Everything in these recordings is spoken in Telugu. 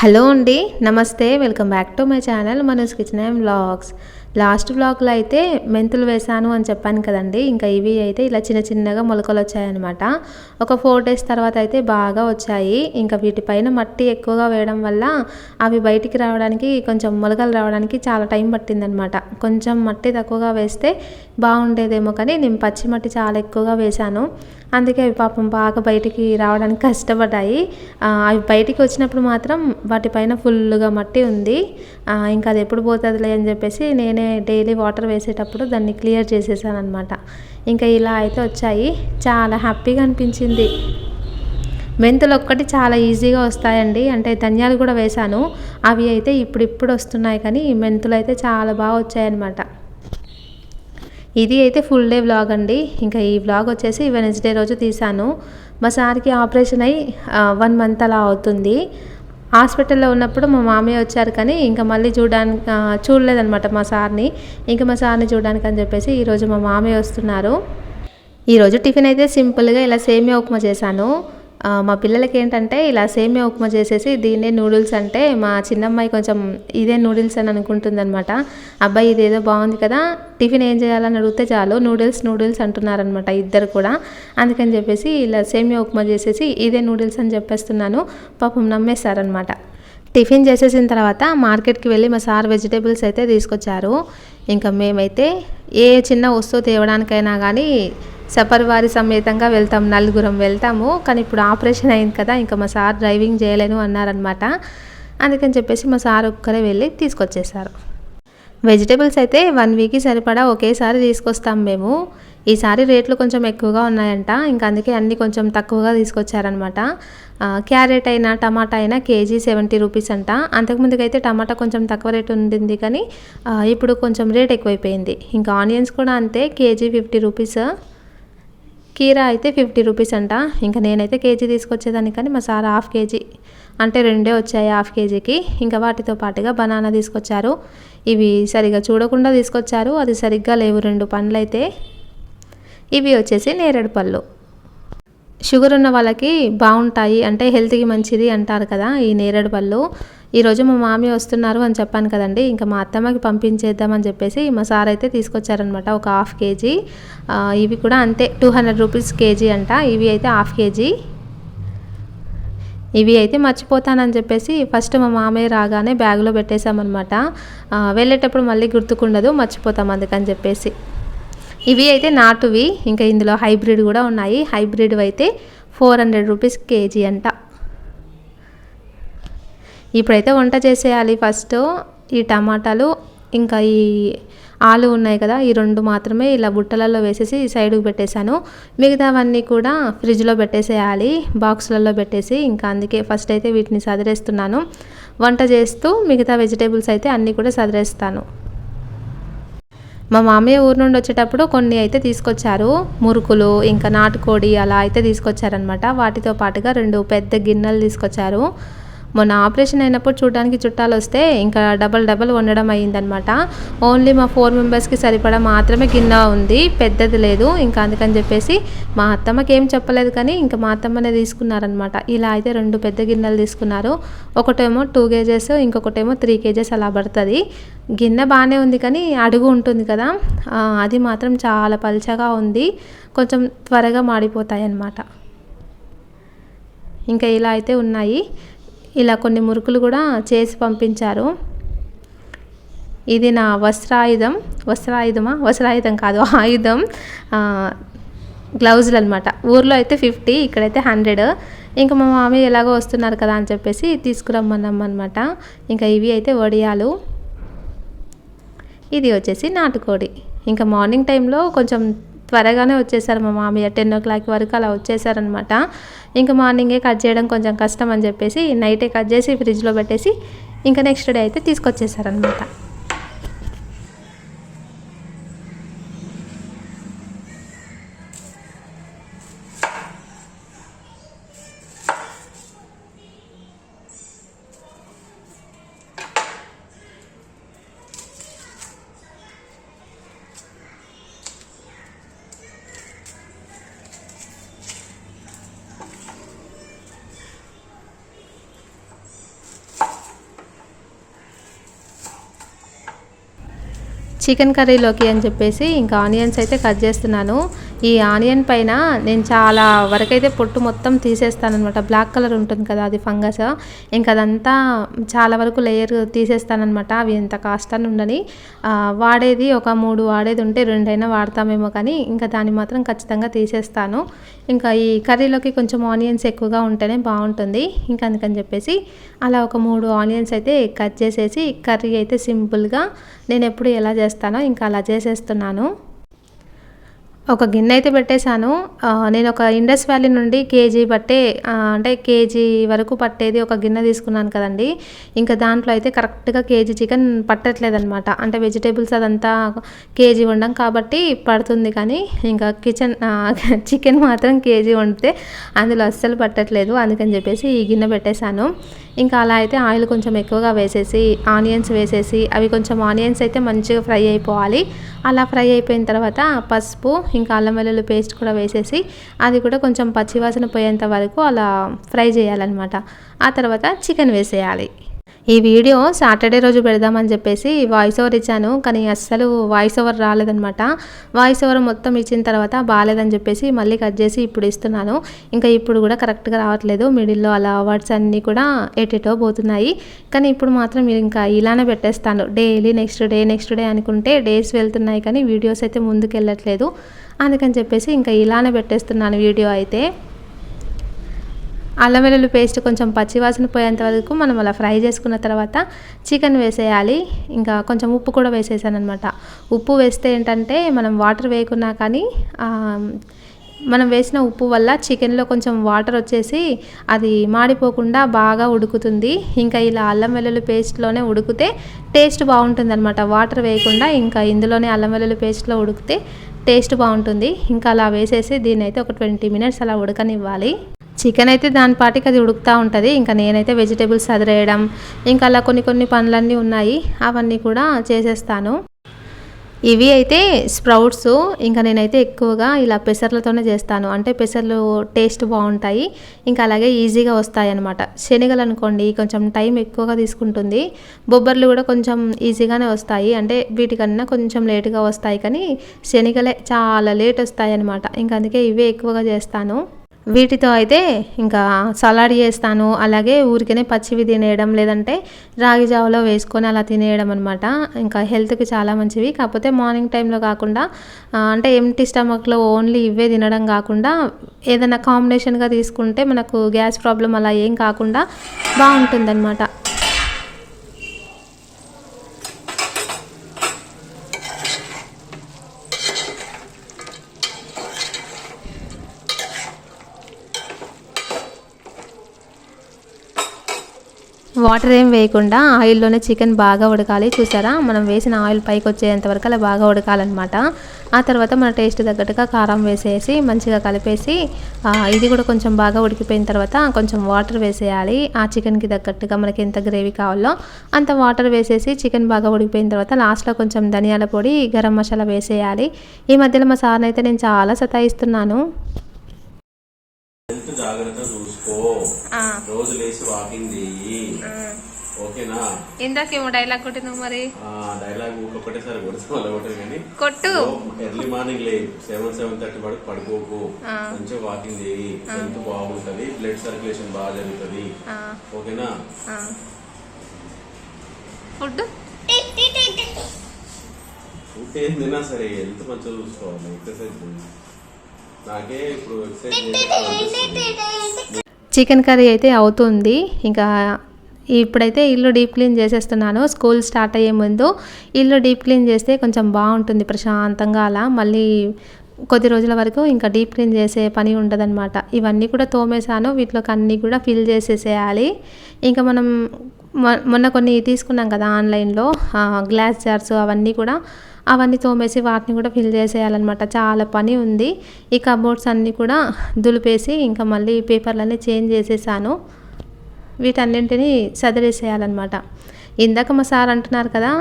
హలో అండి నమస్తే welcome back to my channel Manoj kitchen and vlogs. Last బ్లాక్లో అయితే మెంతులు వేసాను అని చెప్పాను కదండి. ఇంకా ఇవి అయితే ఇలా చిన్న చిన్నగా మొలకలు వచ్చాయన్నమాట. ఒక ఫోర్ డేస్ తర్వాత అయితే బాగా వచ్చాయి. ఇంకా వీటిపైన మట్టి ఎక్కువగా వేయడం వల్ల అవి బయటికి రావడానికి కొంచెం మొలకలు రావడానికి చాలా టైం పట్టిందనమాట కొంచెం మట్టి తక్కువగా వేస్తే బాగుండేదేమో కానీ నేను పచ్చి మట్టి చాలా ఎక్కువగా వేశాను. అందుకే అవి పాపం బాగా బయటికి రావడానికి కష్టపడ్డాయి. అవి బయటికి వచ్చినప్పుడు మాత్రం వాటిపైన ఫుల్గా మట్టి ఉంది. ఇంకా అది ఎప్పుడు పోతుందిలే అని చెప్పేసి నేనే డైలీ వాటర్ వేసేటప్పుడు దాన్ని క్లియర్ చేసేసాను అనమాట ఇంకా ఇలా అయితే వచ్చాయి. చాలా హ్యాపీగా అనిపించింది. మెంతులు ఒక్కటి చాలా ఈజీగా వస్తాయండి. అంటే ధనియాలు కూడా వేశాను అవి అయితే ఇప్పుడిప్పుడు వస్తున్నాయి కానీ మెంతులు అయితే చాలా బాగా వచ్చాయన్నమాట. ఇది అయితే ఫుల్ డే వ్లాగ్ అండి. ఇంకా ఈ వ్లాగ్ వచ్చేసి వెనస్డే రోజు తీశాను మా సార్కి ఆపరేషన్ అయ్యి వన్ మంత్ అలా అవుతుంది. హాస్పిటల్లో ఉన్నప్పుడు మా మామయ్య వచ్చారు కానీ ఇంకా మళ్ళీ చూడడానికి చూడలేదనమాట చూడలేదన్నమాట మా సార్ని. ఇంకా మా సార్ని చూడడానికి అని చెప్పేసి ఈరోజు మా మామయ్య వస్తున్నారు. ఈరోజు టిఫిన్ అయితే సింపుల్గా ఇలా సేమియా ఉప్మా చేశాను. మా పిల్లలకి ఏంటంటే ఇలా సేమియా ఉప్మా చేసేసి దీన్నే నూడిల్స్ అంటే మా చిన్నమ్మాయి కొంచెం ఇదే నూడిల్స్ అని అనుకుంటుందన్నమాట. అబ్బాయి ఇదేదో బాగుంది కదా టిఫిన్ ఏం చేయాలని అడిగితే చాలు నూడిల్స్ నూడిల్స్ అంటున్నారనమాట ఇద్దరు కూడా. అందుకని చెప్పేసి ఇలా సేమియా ఉప్మా చేసేసి ఇదే నూడిల్స్ అని చెప్పేస్తున్నాను. పాపం నమ్మేశారనమాట టిఫిన్ చేసేసిన తర్వాత మార్కెట్కి వెళ్ళి మా సార్ వెజిటేబుల్స్ అయితే తీసుకొచ్చారు. ఇంకా మేమైతే ఏ చిన్న వస్తువు తేవడానికైనా కానీ సపరివారి సమేతంగా వెళ్తాం నలుగురం వెళ్తాము. కానీ ఇప్పుడు ఆపరేషన్ అయింది కదా ఇంకా మా సార్ డ్రైవింగ్ చేయలేను అన్నారనమాట అందుకని చెప్పేసి మా సార్ ఒక్కరే వెళ్ళి తీసుకొచ్చేసారు వెజిటేబుల్స్ అయితే వన్ వీక్కి సరిపడా ఒకేసారి తీసుకొస్తాం మేము. ఈసారి రేట్లు కొంచెం ఎక్కువగా ఉన్నాయంట. ఇంకా అందుకే అన్నీ కొంచెం తక్కువగా తీసుకొచ్చారనమాట క్యారెట్ అయినా టమాటా అయినా కేజీ సెవెంటీ రూపీస్ అంట. అంతకుముందుకైతే టమాటా కొంచెం తక్కువ రేట్ ఉండింది కానీ ఇప్పుడు కొంచెం రేట్ ఎక్కువైపోయింది. ఇంకా ఆనియన్స్ కూడా అంతే కేజీ ఫిఫ్టీ రూపీస్. కీరా అయితే ఫిఫ్టీ రూపీస్ అంట. ఇంకా నేనైతే కేజీ తీసుకొచ్చేదాన్ని కానీ మా సార్ హాఫ్ కేజీ అంటే రెండే వచ్చాయి హాఫ్ కేజీకి. ఇంకా వాటితో పాటుగా బనానా తీసుకొచ్చారు. ఇవి సరిగా చూడకుండా తీసుకొచ్చారు. అది సరిగ్గా లేవు రెండు పండ్లు అయితే ఇవి వచ్చేసి నేరేడు పళ్ళు. షుగర్ ఉన్న వాళ్ళకి బాగుంటాయి అంటే హెల్త్కి మంచిది అంటారు కదా ఈ నేరేడు పళ్ళు. ఈరోజు మా మామయ్య వస్తున్నారు అని చెప్పాను కదండి. ఇంకా మా అత్తమ్మకి పంపించేద్దామని చెప్పేసి మా సార్ అయితే తీసుకొచ్చారనమాట ఒక హాఫ్ కేజీ. ఇవి కూడా అంతే. టూ హండ్రెడ్ రూపీస్ కేజీ అంట. ఇవి అయితే హాఫ్ కేజీ. ఇవి అయితే మర్చిపోతానని చెప్పేసి ఫస్ట్ మా మామయ్య రాగానే బ్యాగ్లో పెట్టేశామన్నమాట. వెళ్ళేటప్పుడు మళ్ళీ గుర్తుకుండదు మర్చిపోతాం అందుకని చెప్పేసి. ఇవి అయితే నాటువి. ఇంకా ఇందులో హైబ్రిడ్ కూడా ఉన్నాయి. హైబ్రిడ్ అయితే ఫోర్ హండ్రెడ్ రూపీస్ కేజీ అంట. ఇప్పుడైతే వంట చేసేయాలి ఫస్ట్ ఈ టమాటాలు ఇంకా ఈ ఆలు ఉన్నాయి కదా ఈ రెండు మాత్రమే ఇలా బుట్టలలో వేసేసి సైడ్కి పెట్టేశాను. మిగతావన్నీ కూడా ఫ్రిడ్జ్లో పెట్టేసేయాలి బాక్సులలో పెట్టేసి ఇంకా అందుకే ఫస్ట్ అయితే వీటిని సదిరేస్తున్నాను. వంట చేస్తూ మిగతా వెజిటేబుల్స్ అయితే అన్నీ కూడా సదిరేస్తాను. మా మామయ్య ఊరు నుండి వచ్చేటప్పుడు కొన్ని అయితే తీసుకొచ్చారు. మురుకులు ఇంకా నాటుకోడి అలా అయితే తీసుకొచ్చారనమాట వాటితో పాటుగా రెండు పెద్ద గిన్నెలు తీసుకొచ్చారు. మొన్న ఆపరేషన్ అయినప్పుడు చూడడానికి చుట్టాలు వస్తే ఇంకా డబల్ డబల్ వండడం అయ్యిందనమాట ఓన్లీ మా ఫోర్ మెంబర్స్కి సరిపడా మాత్రమే గిన్నె ఉంది పెద్దది లేదు. ఇంకా అందుకని చెప్పేసి మా అత్తమ్మకి ఏం చెప్పలేదు కానీ ఇంకా మా అత్తమ్మనే తీసుకున్నారనమాట ఇలా అయితే రెండు పెద్ద గిన్నెలు తీసుకున్నారు. ఒకటేమో టూ కేజెస్ ఇంకొకటేమో త్రీ కేజెస్ అలా పడుతుంది. గిన్నె బాగానే ఉంది కానీ అడుగు ఉంటుంది కదా. అది మాత్రం చాలా పల్చగా ఉంది. కొంచెం త్వరగా మాడిపోతాయి అన్నమాట ఇంకా ఇలా అయితే ఉన్నాయి. ఇలా కొన్ని మురుకులు కూడా చేసి పంపించారు. ఇది నా వస్త్రాయుధం. వస్త్రాయుధమా? వస్త్రాయుధం కాదు ఆయుధం. గ్లౌజులు అనమాట ఊర్లో అయితే ఫిఫ్టీ ఇక్కడైతే హండ్రెడ్. ఇంకా మా మామీ ఎలాగో వస్తున్నారు కదా అని చెప్పేసి తీసుకురమ్మన్నాం అనమాట ఇంకా ఇవి అయితే వడియాలు. ఇది వచ్చేసి నాటుకోడి. ఇంకా మార్నింగ్ టైంలో కొంచెం త్వరగానే వచ్చేసారు మా మామయ్య. టెన్ ఓ క్లాక్ వరకు అలా వచ్చేసారనమాట ఇంకా మార్నింగే కట్ చేయడం కొంచెం కష్టం అని చెప్పేసి నైటే కట్ చేసి ఫ్రిడ్జ్లో పెట్టేసి ఇంకా నెక్స్ట్ డే అయితే తీసుకొచ్చేసారనమాట చికెన్ కర్రీలోకి అని చెప్పేసి ఇంకా ఆనియన్స్ అయితే కట్ చేస్తున్నాను. ఈ ఆనియన్ పైన నేను చాలా వరకైతే పొట్టు మొత్తం తీసేస్తాను అనమాట బ్లాక్ కలర్ ఉంటుంది కదా అది ఫంగస్. ఇంకా అదంతా చాలా వరకు లేయర్ తీసేస్తానమాట అవి ఎంత కాస్ట్ అని ఉండని వాడేది ఒక మూడు వాడేది ఉంటే రెండైనా వాడతామేమో కానీ ఇంకా దాన్ని మాత్రం ఖచ్చితంగా తీసేస్తాను. ఇంకా ఈ కర్రీలోకి కొంచెం ఆనియన్స్ ఎక్కువగా ఉంటేనే బాగుంటుంది. ఇంకా అందుకని చెప్పేసి అలా ఒక మూడు ఆనియన్స్ అయితే కట్ చేసేసి కర్రీ అయితే సింపుల్గా నేను ఎప్పుడు ఎలా చేస్తానో ఇంకా అలా చేసేస్తున్నాను. ఒక గిన్నె అయితే పెట్టేశాను. నేను ఒక ఇండస్ వ్యాలీ నుండి కేజీ పట్టే అంటే కేజీ వరకు పట్టేది ఒక గిన్నె తీసుకున్నాను కదండి. ఇంకా దాంట్లో అయితే కరెక్ట్గా కేజీ చికెన్ పట్టట్లేదనమాట అంటే వెజిటేబుల్స్ అదంతా కేజీ వండం కాబట్టి పడుతుంది కానీ ఇంకా కిచెన్ చికెన్ మాత్రం కేజీ వండితే అందులో అస్సలు పట్టట్లేదు. అందుకని చెప్పేసి ఈ గిన్నె పెట్టేశాను. ఇంకా అలా అయితే ఆయిల్ కొంచెం ఎక్కువగా వేసేసి ఆనియన్స్ వేసేసి అవి కొంచెం ఆనియన్స్ అయితే మంచిగా ఫ్రై అయిపోవాలి. అలా ఫ్రై అయిపోయిన తర్వాత పసుపు ఇంకా అల్లం వెల్లుల్లి పేస్ట్ కూడా వేసేసి అది కూడా కొంచెం పచ్చివాసన పోయేంత వరకు అలా ఫ్రై చేయాలన్నమాట. ఆ తర్వాత చికెన్ వేసేయాలి. ఈ వీడియో సాటర్డే రోజు పెడదామని చెప్పేసి వాయిస్ ఓవర్ ఇచ్చాను. కానీ అస్సలు వాయిస్ ఓవర్ రాలేదనమాట వాయిస్ ఓవర్ మొత్తం ఇచ్చిన తర్వాత బాగాలేదని చెప్పేసి మళ్ళీ కట్ చేసి ఇప్పుడు ఇస్తున్నాను. ఇంకా ఇప్పుడు కూడా కరెక్ట్గా రావట్లేదు. మిడిల్లో అలా వర్డ్స్ అన్నీ కూడా ఎటెటో పోతున్నాయి. కానీ ఇప్పుడు మాత్రం ఇంకా ఇలానే పెట్టేస్తాను. Daily next day next day అనుకుంటే డేస్ వెళ్తున్నాయి కానీ వీడియోస్ అయితే ముందుకు వెళ్ళట్లేదు అందుకని చెప్పేసి ఇంకా ఇలానే పెట్టేస్తున్నాను వీడియో అయితే. అల్లం వెల్లుల్లి పేస్ట్ కొంచెం పచ్చివాసన పోయేంత వరకు మనం అలా ఫ్రై చేసుకున్న తర్వాత చికెన్ వేసేయాలి. ఇంకా కొంచెం ఉప్పు కూడా వేసేసాను అనమాట ఉప్పు వేస్తే ఏంటంటే మనం వాటర్ వేయకున్నా కానీ మనం వేసిన ఉప్పు వల్ల చికెన్లో కొంచెం వాటర్ వచ్చేసి అది మాడిపోకుండా బాగా ఉడుకుతుంది. ఇంకా ఇలా అల్లం వెల్లుల్లి పేస్ట్లోనే ఉడికితే టేస్ట్ బాగుంటుంది అనమాట వాటర్ వేయకుండా ఇంకా ఇందులోనే అల్లం వెల్లుల్లి పేస్ట్లో ఉడికితే టేస్ట్ బాగుంటుంది. ఇంకా అలా వేసేసి దీన్ని అయితే ఒక ట్వంటీ మినిట్స్ అలా ఉడకనివ్వాలి. చికెన్ అయితే దాని పాటికి అది ఉడుకుతూ ఉంటుంది. ఇంకా నేనైతే వెజిటేబుల్స్ అదిరేయడం ఇంకా అలా కొన్ని కొన్ని పనులన్నీ ఉన్నాయి. అవన్నీ కూడా చేసేస్తాను. ఇవి అయితే స్ప్రౌట్స్. ఇంకా నేనైతే ఎక్కువగా ఇలా పెసర్లతోనే చేస్తాను. అంటే పెసర్లు టేస్ట్ బాగుంటాయి. ఇంకా అలాగే ఈజీగా వస్తాయి అనమాట శనగలు అనుకోండి కొంచెం టైం ఎక్కువగా తీసుకుంటుంది. బొబ్బర్లు కూడా కొంచెం ఈజీగానే వస్తాయి. అంటే వీటికన్నా కొంచెం లేటుగా వస్తాయి. కానీ శనగలే చాలా లేట్ వస్తాయి అనమాట ఇంకా అందుకే ఇవే ఎక్కువగా చేస్తాను. వీటితో అయితే ఇంకా సలాడ్ చేస్తాను. అలాగే ఊరికనే పచ్చివి తినేయడం లేదంటే రాగి జావలో వేసుకొని అలా తినేయడం అనమాట ఇంకా హెల్త్కి చాలా మంచివి. కాకపోతే మార్నింగ్ టైంలో కాకుండా అంటే ఎంటీ స్టమక్లో ఓన్లీ ఇవే తినడం కాకుండా ఏదైనా కాంబినేషన్గా తీసుకుంటే మనకు గ్యాస్ ప్రాబ్లం అలా ఏం కాకుండా బాగుంటుందన్నమాట. వాటర్ ఏం వేయకుండా ఆయిల్లోనే చికెన్ బాగా ఉడకాలి. చూసారా? మనం వేసిన ఆయిల్ పైకి వచ్చేంత వరకు అలా బాగా ఉడకాలన్నమాట. ఆ తర్వాత మన టేస్ట్ తగ్గట్టుగా కారం వేసేసి మంచిగా కలిపేసి ఇది కూడా కొంచెం బాగా ఉడికిపోయిన తర్వాత కొంచెం వాటర్ వేసేయాలి. ఆ చికెన్కి తగ్గట్టుగా మనకి ఎంత గ్రేవీ కావాలో అంత వాటర్ వేసేసి చికెన్ బాగా ఉడికిపోయిన తర్వాత లాస్ట్లో కొంచెం ధనియాల పొడి గరం మసాలా వేసేయాలి. ఈ మధ్యలో మా సార్ని అయితే నేను చాలా సతాయిస్తున్నాను. హెల్త్ జాగ్రత్త చూసుకో. రోజు లేచి వాకింగ్ చెయ్యి ఓకేనా? ఇందాకేమో డైలాగ్ కొట్టినావు మరి. డైలాగ్ ఒక్కొక్కటేసారి కొడుతూ మళ్ళీ కొట్టరు కానీ కొట్టు. ఎర్లీ మార్నింగ్ లే సెవెన్ సెవెన్ థర్టీ వరకు పడుకోకు. మంచిగా వాకింగ్ చేయి. హెల్త్ బాగుంటది బ్లడ్ సర్క్యులేషన్ బాగా జరుగుతుంది. ఓకేనా? ఫుడ్ ఫుడ్ ఏం తిన్నా సరే హెల్త్ మంచిగా చూసుకోవాలి. ఎక్సర్సైజ్ చేయి. నాకే ఇప్పుడు ఎక్సర్సైజ్ చికెన్ కర్రీ అయితే అవుతుంది. ఇంకా ఇప్పుడైతే ఇల్లు డీప్ క్లీన్ చేసేస్తున్నాను. స్కూల్ స్టార్ట్ అయ్యే ముందు ఇల్లు డీప్ క్లీన్ చేస్తే కొంచెం బాగుంటుంది ప్రశాంతంగా అలా. మళ్ళీ కొద్ది రోజుల వరకు ఇంకా డీప్ క్లీన్ చేసే పని ఉండదన్నమాట. ఇవన్నీ కూడా తోమేశాను. వీటిలోకి అన్నీ కూడా ఫిల్ చేసేసేయాలి. ఇంకా మనం మొన్న కొన్ని తీసుకున్నాం కదా ఆన్లైన్లో. గ్లాస్ జార్స్ అవన్నీ కూడా అవన్నీ తోమేసి వాటిని కూడా ఫిల్ చేసేయాలన్నమాట. చాలా పని ఉంది. ఈ కబోర్డ్స్ అన్నీ కూడా దులిపేసి ఇంకా మళ్ళీ పేపర్లన్నీ చేంజ్ చేసేసాను. వీటన్నింటినీ సదిరేసేయాలన్నమాట. ఇందాక మా సార్ అంటున్నారు కదా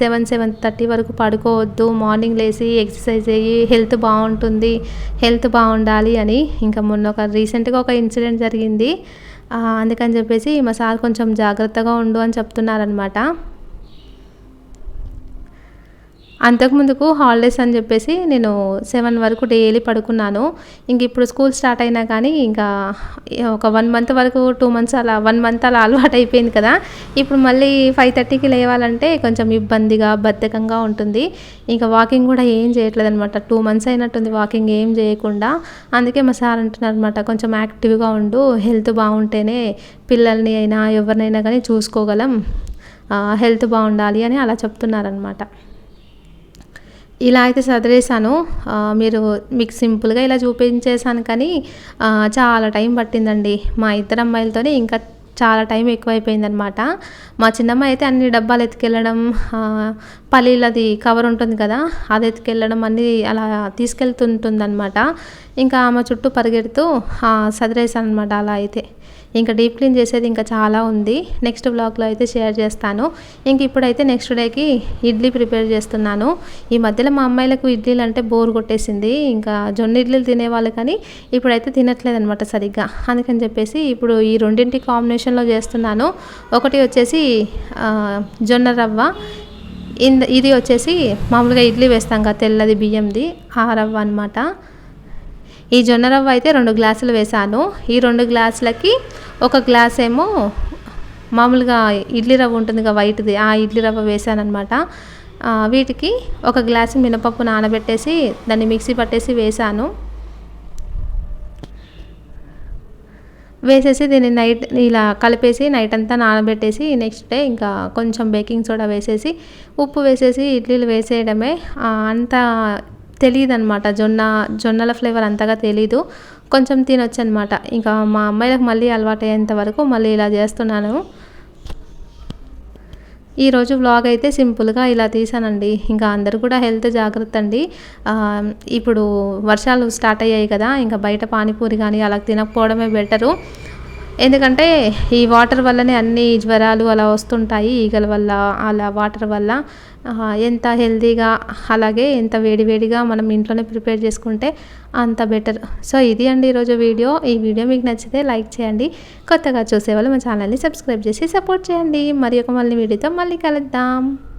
సెవెన్ సెవెన్ థర్టీ వరకు పడుకోవద్దు మార్నింగ్ లేచి ఎక్సర్సైజ్ అయ్యి హెల్త్ బాగుంటుంది హెల్త్ బాగుండాలి అని. ఇంకా మొన్న ఒక రీసెంట్గా ఒక ఇన్సిడెంట్ జరిగింది. అందుకని చెప్పేసి మా సార్ కొంచెం జాగ్రత్తగా ఉండు అని చెప్తున్నారనమాట అంతకుముందుకు హాలిడేస్ అని చెప్పేసి నేను సెవెన్ వరకు డైలీ పడుకున్నాను. ఇంక ఇప్పుడు స్కూల్ స్టార్ట్ అయినా కానీ ఇంకా ఒక వన్ మంత్ వరకు టూ మంత్స్ అలా వన్ మంత్ అలా అలవాటు అయిపోయింది కదా. ఇప్పుడు మళ్ళీ ఫైవ్ థర్టీకి లేవాలంటే కొంచెం ఇబ్బందిగా బద్ధకంగా ఉంటుంది. ఇంకా వాకింగ్ కూడా ఏం చేయట్లేదు అనమాట టూ మంత్స్ అయినట్టుంది వాకింగ్ ఏం చేయకుండా. అందుకే మా సార్ అంటున్నారు అనమాట కొంచెం యాక్టివ్గా ఉండు హెల్త్ బాగుంటేనే పిల్లల్ని అయినా ఎవరినైనా కానీ చూసుకోగలం. హెల్త్ బాగుండాలి అని అలా చెప్తున్నారనమాట ఇలా అయితే చదివేశాను మీరు మీకు సింపుల్గా ఇలా చూపించేశాను కానీ చాలా టైం పట్టిందండి. మా ఇద్దరు అమ్మాయిలతో ఇంకా చాలా టైం ఎక్కువైపోయిందనమాట మా చిన్నమ్మ అయితే అన్ని డబ్బాలు ఎత్తుకెళ్ళడం పల్లీలది కవర్ ఉంటుంది కదా అది ఎత్తుకెళ్ళడం అన్ని అలా తీసుకెళ్తుంటుందన్నమాట. ఇంకా ఆమె చుట్టూ పరిగెడుతూ చదివేశాను అనమాట అలా అయితే. ఇంకా డీప్ క్లీన్ చేసేది ఇంకా చాలా ఉంది. నెక్స్ట్ బ్లాగ్లో అయితే షేర్ చేస్తాను. ఇంక ఇప్పుడైతే నెక్స్ట్ డేకి ఇడ్లీ ప్రిపేర్ చేస్తున్నాను. ఈ మధ్యలో మా అమ్మాయిలకు ఇడ్లీలు అంటే బోర్ కొట్టేసింది. ఇంకా జొన్న ఇడ్లీలు తినేవాళ్ళు కానీ ఇప్పుడైతే తినట్లేదు అనమాట సరిగ్గా. అందుకని చెప్పేసి ఇప్పుడు ఈ రెండింటి కాంబినేషన్లో చేస్తున్నాను. ఒకటి వచ్చేసి జొన్న రవ్వ. ఇంద ఇది వచ్చేసి మామూలుగా ఇడ్లీ వేస్తాం కదా తెల్లది బియ్యంది ఆ రవ్వ అనమాట ఈ జొన్న రవ్వ అయితే రెండు గ్లాసులు వేసాను. ఈ రెండు గ్లాసులకి ఒక గ్లాస్ ఏమో మామూలుగా ఇడ్లీ రవ్వ ఉంటుంది కదా వైట్ది ఆ ఇడ్లీ రవ్వ వేసాను అనమాట వీటికి ఒక గ్లాసు మినపప్పు నానబెట్టేసి దాన్ని మిక్సీ పట్టేసి వేసాను. వేసేసి దీన్ని నైట్ ఇలా కలిపేసి నైట్ అంతా నానబెట్టేసి నెక్స్ట్ డే ఇంకా కొంచెం బేకింగ్ సోడా వేసేసి ఉప్పు వేసేసి ఇడ్లీలు వేసేయడమే అంత తెలియదు అనమాట జొన్న జొన్నల ఫ్లేవర్ అంతగా తెలీదు. కొంచెం తినొచ్చు అనమాట ఇంకా మా అమ్మాయిలకు మళ్ళీ అలవాటు అయ్యేంత వరకు మళ్ళీ ఇలా చేస్తున్నాను. ఈరోజు వ్లాగ్ అయితే సింపుల్గా ఇలా తీసానండి. ఇంకా అందరూ కూడా హెల్త్ జాగ్రత్త అండి. ఇప్పుడు వర్షాలు స్టార్ట్ అయ్యాయి కదా ఇంకా బయట పానీపూరి కానీ అలా తినకపోవడమే బెటరు. ఎందుకంటే ఈ వాటర్ వల్లనే అన్ని జ్వరాలు అలా వస్తుంటాయి ఈగల వల్ల అలా వాటర్ వల్ల. ఎంత హెల్తీగా అలాగే ఎంత వేడివేడిగా మనం ఇంట్లోనే ప్రిపేర్ చేసుకుంటే అంత బెటర్. సో ఇది అండి ఈరోజు వీడియో. ఈ వీడియో మీకు నచ్చితే లైక్ చేయండి. కొత్తగా చూసేవాళ్ళు మా ఛానల్ని సబ్స్క్రైబ్ చేసి సపోర్ట్ చేయండి. మరి ఒక మళ్ళీ వీడియోతో మళ్ళీ కలుద్దాం.